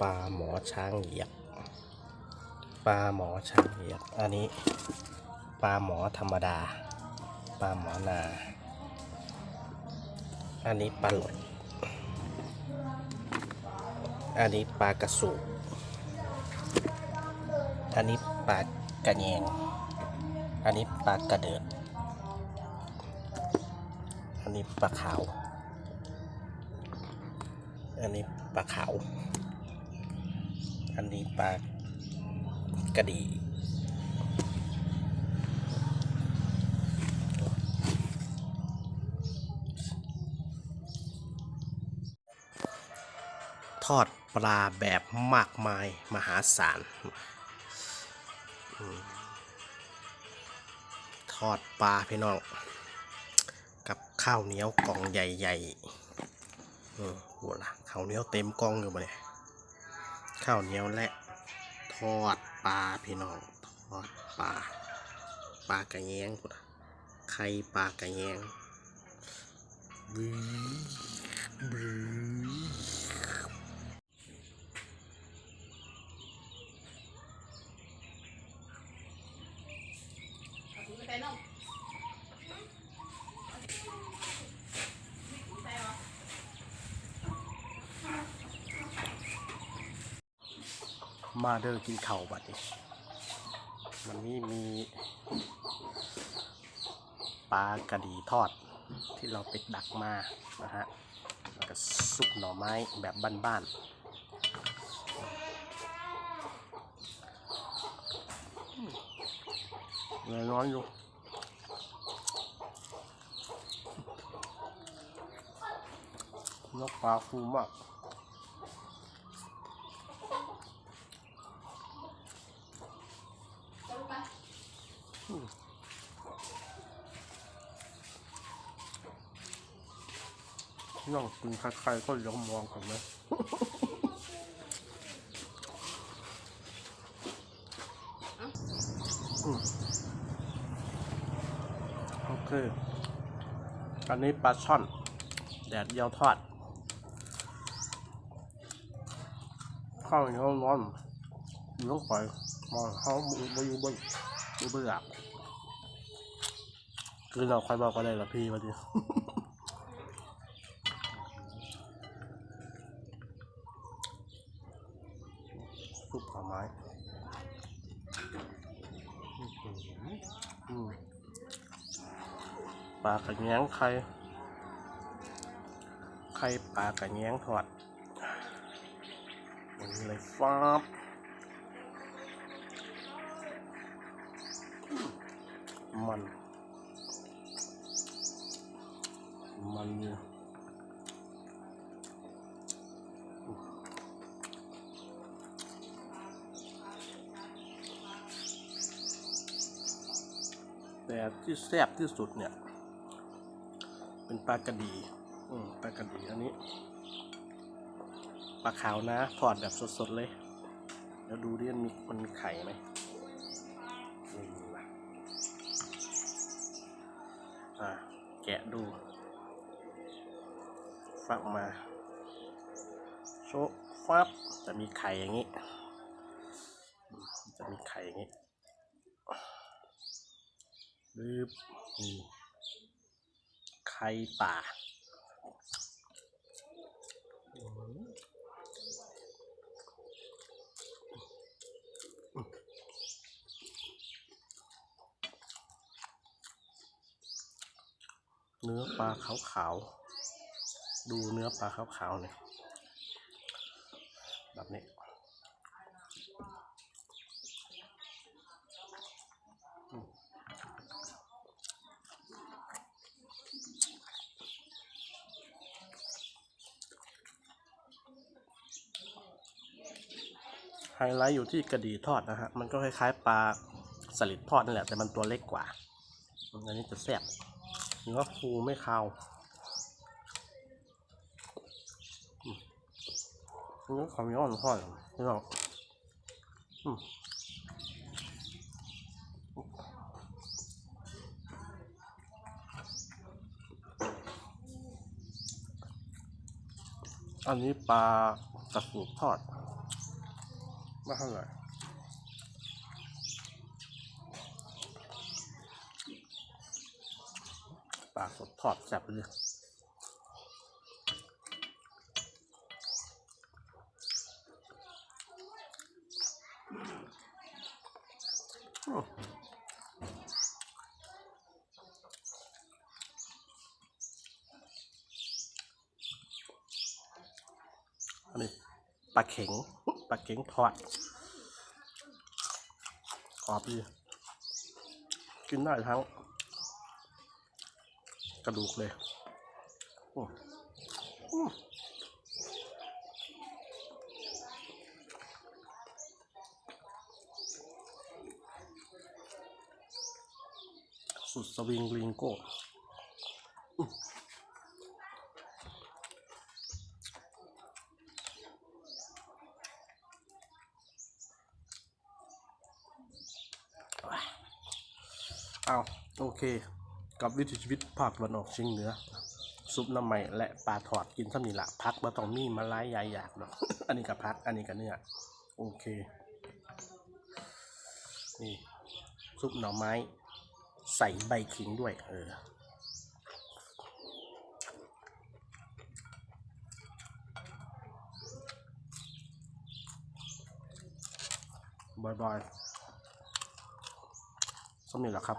ปลาหมอช้างเหยียบปลาหมอช้างเหยียบอันนี้ปลาหมอธรรมดา ปลาหมอนา อันนี้ปลาหลดอันนี้ปลากระสูบอันนี้ปลากระแยงอันนี้ปลากระเดิด อันนี้ปลาขาว อันนี้ปลาขาว อันนี้ปลากระดีทอดปลาแบบมากมายมหาศาล ทอดปลาพี่น้อง กับข้าวเหนียวกล่องใหญ่ๆอืมโหล่ะข้าวเหนียวเต็มกล่องอยู่บ่เนี่ย ข้าวเหนียวและ ทอดปลาพี่น้องทอดปลาปลากระแยงพุ่นน่ะไข่ปลากระแยงบื้บื้อ มาเด้อกินเข่าบัดนี้วันนี้มีปลากระดีทอดที่เราไปดักมานะฮะแล้วก็ซุปหน่อไม้แบบบ้านๆเลือน้อยอยู่นกปลาฟูมาก นั่งกินใครๆก็ยังมองกันนะอืมโอเค อันนี้ปลาช่อน แดดเดียวทอด ข้าวเหนียวร้อนอยู่ต้องปล่อยมองเขาบอยู่บนบเบื่อคือเราใครบอกก็ได้ละพี่วันนี้ ซุปผาไม้อื้อหืออืม ปลากระแยงไข่ไข่ปลากระแยงทอดอย่างนี้เลยฟ้าบมัน มันเนี่ยแต่ที่แซ่บที่สุดเนี่ย เป็นปลากระดีอืมปลากระดีอันนี้ปลาขาวนะทอดแบบสดๆเลย เดี๋ยวดูดิมันมีมันมีไข่ไหมนี่ะอะแกะดูฟักมาโชะฟับจะมีไข่อย่างนี้ จะมีไข่อย่างนี้บึบนี่ ไข่ป่าเนื้อปลาขาวๆ ดูเนื้อปลาขาวๆเนี่ยแบบนี้ ไฮไลท์อยู่ที่กระดีทอดนะฮะ มันก็คล้ายๆปลาสลิดทอดนั่นแหละ แต่มันตัวเล็กกว่า อันนี้จะแซ่บเนื้อฟูไม่คาวอืมเนื้อของย้อนทอดนี่เรออันนี้ปลากระสูบทอด ไม่เท่าไหร่ปลาสดทอดแซ่บเลยอันนี้ปลาเข็ง ปลาเข็งทอดกรอบดีกินได้ทั้ง กระดูกเลยสุดสวิงลิงโก้ เอาโอเค กับวิถีชีวิตภาคตะวันออกเฉียงเหนือ ซุปน้ำใหม่และปลาถอดกินซ้ำนี่ละพักมาต้องมีมาไล่ยายอยากเนาะอันนี้กับพัก อันนี้กับเนื้อโอเค นี่ ซุปหน่อไม้ ใส่ใบขิงด้วย เออบายบ สมนี้แหละครับ